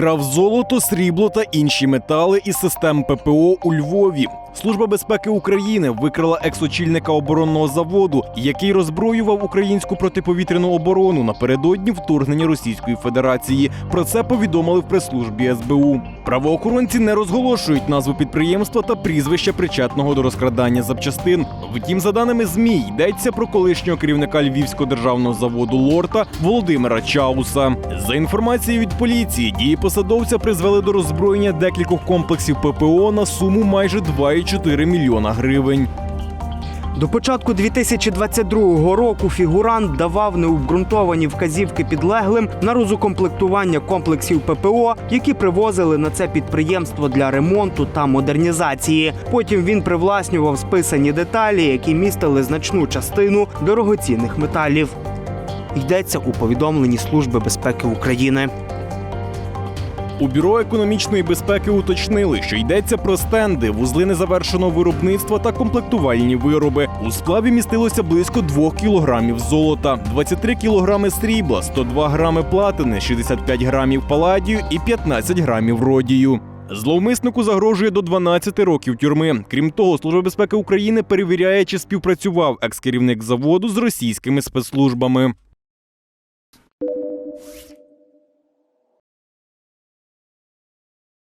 Крав золото, срібло та інші метали із систем ППО у Львові. Служба безпеки України викрила екс-очільника оборонного заводу, який роззброював українську протиповітряну оборону напередодні вторгнення Російської Федерації. Про це повідомили в прес-службі СБУ. Правоохоронці не розголошують назву підприємства та прізвища причетного до розкрадання запчастин. Втім, за даними ЗМІ, йдеться про колишнього керівника Львівського державного заводу Лорта Володимира Чауса. За інформацією від поліції, дії посадовця призвели до роззброєння декількох комплексів ППО на суму майже 2,4 мільйона гривень. До початку 2022 року фігурант давав необґрунтовані вказівки підлеглим на розукомплектування комплексів ППО, які привозили на це підприємство для ремонту та модернізації. Потім він привласнював списані деталі, які містили значну частину дорогоцінних металів. Йдеться у повідомленні Служби безпеки України. У бюро економічної безпеки уточнили, що йдеться про стенди, вузли незавершеного виробництва та комплектувальні вироби. У сплаві містилося близько 2 кілограмів золота, 23 кілограми срібла, 102 грами платини, 65 грамів паладію і 15 грамів родію. Зловмиснику загрожує до 12 років тюрми. Крім того, Служба безпеки України перевіряє, чи співпрацював екс-керівник заводу з російськими спецслужбами.